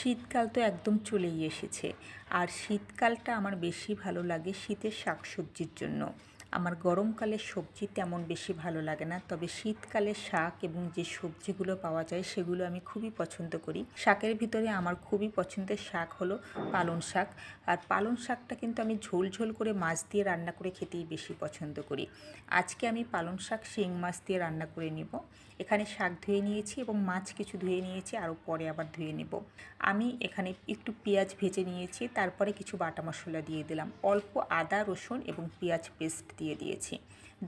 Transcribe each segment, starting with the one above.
শীতকাল তো একদম চলেই এসেছে। আর শীতকালটা আমার বেশি ভালো লাগে শীতের শাকসবজির জন্য। আমার গরমকালের সবজি তেমন বেশি ভালো লাগে না। তবে শীতকালে শাক এবং যে সবজিগুলো পাওয়া যায়, সেগুলো আমি খুবই পছন্দ করি। শাকের ভিতরে আমার খুবই পছন্দের শাক হলো পালং শাক। আর পালং শাকটা কিন্তু আমি ঝোল ঝোল করে মাছ দিয়ে রান্না করে খেতেই বেশি পছন্দ করি। আজকে আমি পালং শাক, শিং মাছ দিয়ে রান্না করে নিব। এখানে শাক ধুয়ে নিয়েছি এবং মাছ কিছু ধুয়ে নিয়েছি, আরও পরে আবার ধুয়ে নেব। আমি এখানে একটু পেঁয়াজ ভেজে নিয়েছি, তারপরে কিছু বাটা মশলা দিয়ে দিলাম। অল্প আদা, রসুন এবং পেঁয়াজ পেস্ট দিয়ে দিয়েছি।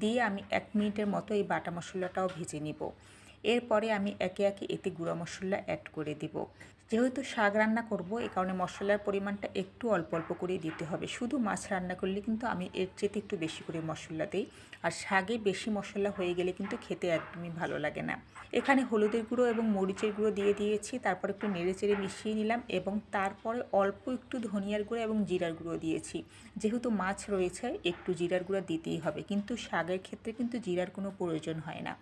দিয়ে আমি এক মিনিটের মতো এই বাটা মশলাটাও ভেজে নিব। এরপরে আমি একে একে এতে গুঁড়া মশলা অ্যাড করে দিব। যেহেতু শাক রান্না করব, এ কারণে মশলার পরিমাণটা একটু অল্প অল্প করে দিতে হবে। শুধু মাছ রান্না করলে কিন্তু আমি এর চেয়ে একটু বেশি করে মশলা দিই। আর শাকে বেশি মশলা হয়ে গেলে কিন্তু খেতে একদমই ভালো লাগে না। এখানে হলুদের গুঁড়ো এবং মরিচের গুঁড়ো দিয়ে দিয়েছি, তারপর একটু নেড়ে চেড়ে মিশিয়ে নিলাম এবং তারপরে অল্প একটু ধনিয়ার গুঁড়ো এবং জিরার গুঁড়ো দিয়েছি। যেহেতু মাছ রয়েছে, একটু জিরার গুঁড়ো দিতেই হবে, কিন্তু শাকের ক্ষেত্রে কিন্তু জিরার কোনো প্রয়োজন হয় না।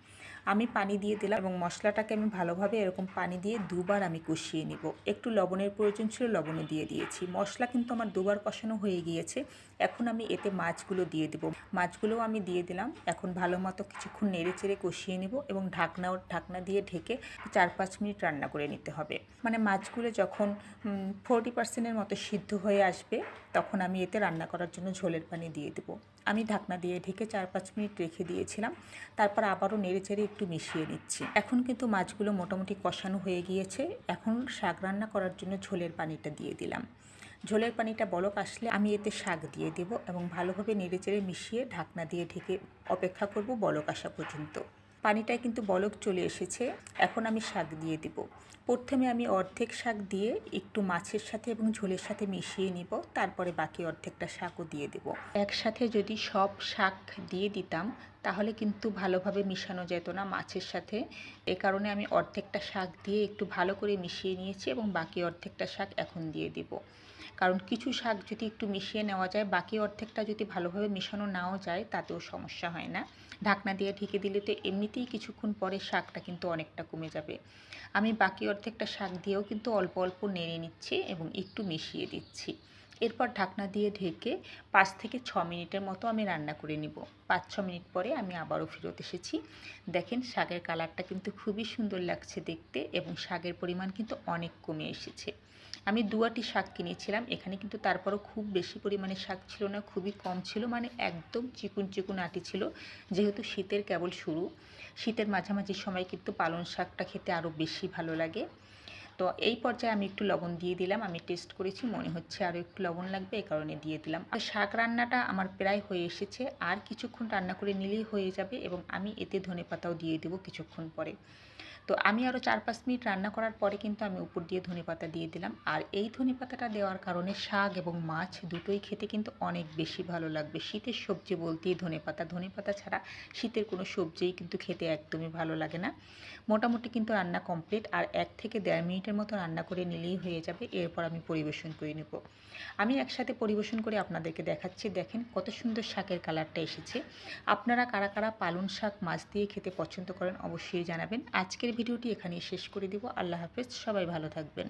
আমি পানি দিয়ে এবং মশলাটাকে আমি ভালোভাবে এরকম পানি দিয়ে দুবার আমি কষিয়ে নিব। একটু লবণের প্রয়োজন ছিল লবণও দিয়ে দিয়েছি। মশলা কিন্তু আমার দুবার কষানো হয়ে গিয়েছে। এখন আমি এতে মাছগুলো দিয়ে দেবো। মাছগুলোও আমি দিয়ে দিলাম। এখন ভালো মতো কিছুক্ষণ নেড়ে চেড়ে কষিয়ে নেব এবং ঢাকনাও ঢাকনা দিয়ে ঢেকে চার পাঁচ মিনিট রান্না করে নিতে হবে। মানে মাছগুলো যখন ফোরটি পার্সেন্টের মতো সিদ্ধ হয়ে আসবে, তখন আমি এতে রান্না করার জন্য ঝোলের পানি দিয়ে দেবো। আমি ঢাকনা দিয়ে ঢেকে চার পাঁচ মিনিট রেখে দিয়েছিলাম। তারপর আবারও নেড়ে চেড়ে একটু মিশিয়ে নিচ্ছি। এখন কিন্তু মাছগুলো মোটামুটি কষানো হয়ে গিয়েছে। এখন শাক রান্না করার জন্য ঝোলের পানিটা দিয়ে দিলাম। ঝোলের পানিটা বলক আসলে আমি এতে শাক দিয়ে দেব এবং ভালোভাবে নেড়ে চেড়ে মিশিয়ে ঢাকনা দিয়ে ঢেকে অপেক্ষা করব বলক আসা পর্যন্ত। পানিটায় কিন্তু বলক চলে এসেছে। এখন আমি শাক দিয়ে দেব। প্রথমে আমি অর্ধেক শাক দিয়ে একটু মাছের সাথে এবং ঝোলের সাথে মিশিয়ে নিব। তারপরে বাকি অর্ধেকটা শাকও দিয়ে দেব। একসাথে যদি সব শাক দিয়ে দিতাম, তাহলে কিন্তু ভালোভাবে মিশানো যেত না মাছের সাথে। এ কারণে আমি অর্ধেকটা শাক দিয়ে একটু ভালো করে মিশিয়ে নিয়েছি এবং বাকি অর্ধেকটা শাক এখন দিয়ে দেব। কারণ কিছু শাক যদি একটু মিশিয়ে নেওয়া যায়, বাকি অর্ধেকটা যদি ভালোভাবে মিশানো নাও যায়, তাতেও সমস্যা হয় না। ঢাকনা দিয়ে ঢেকে দিলে তো এমনিতেই কিছুক্ষণ পরে শাকটা কিন্তু অনেকটা কমে যাবে। আমি বাকি অর্ধেকটা শাক দিয়েও কিন্তু অল্প অল্প নেড়ে নিচ্ছি এবং একটু মিশিয়ে দিচ্ছি। এরপর ঢাকনা দিয়ে ঢেকে পাঁচ থেকে ছ মিনিটের মতো আমি রান্না করে নিব। পাঁচ, ছ মিনিট পরে আমি আবারও ফেরত এসেছি। দেখেন শাকের কালারটা কিন্তু খুবই সুন্দর লাগছে দেখতে এবং শাকের পরিমাণ কিন্তু অনেক কমে এসেছে। আমি দুয়াটি শাক কিনেছিলাম, এখানে কিন্তু তারপরও খুব বেশি পরিমাণে শাক ছিল না, খুবই কম ছিল মানে একদম চিকুন চিকুন আটি ছিল, যেহেতু শীতের কেবল শুরু। শীতের মাঝামাঝি সময় কিন্তু পালং শাকটা খেতে আরও বেশি ভালো লাগে। তো এই পর্যায়ে আমি একটু লবণ দিয়ে দিলাম। আমি টেস্ট করেছি, মনে হচ্ছে আরও একটু লবণ লাগবে, এই কারণে দিয়ে দিলাম। শাক রান্নাটা আমার প্রায় হয়ে এসেছে, আর কিছুক্ষণ রান্না করে নিলেই হয়ে যাবে এবং আমি এতে ধনে পাতাও দিয়ে দেবো কিছুক্ষণ পরে। তো আমি আরও চার, পাঁচ মিনিট রান্না করার পরে কিন্তু আমি উপর দিয়ে ধনে পাতা দিয়ে দিলাম। আর এই ধনে পাতাটা দেওয়ার কারণে শাক এবং মাছ দুটোই খেতে কিন্তু অনেক বেশি ভালো লাগবে। শীতের সবজি বলতেই ধনে পাতা। ধনে পাতা ছাড়া শীতের কোনো সবজিই কিন্তু খেতে একদমই ভালো লাগে না। মোটামুটি কিন্তু রান্না কমপ্লিট। আর এক থেকে দেড় মিনিটের মতো রান্না করে নিলেই হয়ে যাবে। এরপর আমি পরিবেশন করে নেব। আমি একসাথে পরিবেশন করে আপনাদেরকে দেখাচ্ছি। দেখেন কত সুন্দর শাকের কালারটা এসেছে। আপনারা কারা কারা পালন শাক মাছ দিয়ে খেতে পছন্দ করেন অবশ্যই জানাবেন। আজকের ভিডিওটি এখানেই শেষ করে দিব। আল্লাহ হাফেজ সবাই ভালো থাকবেন।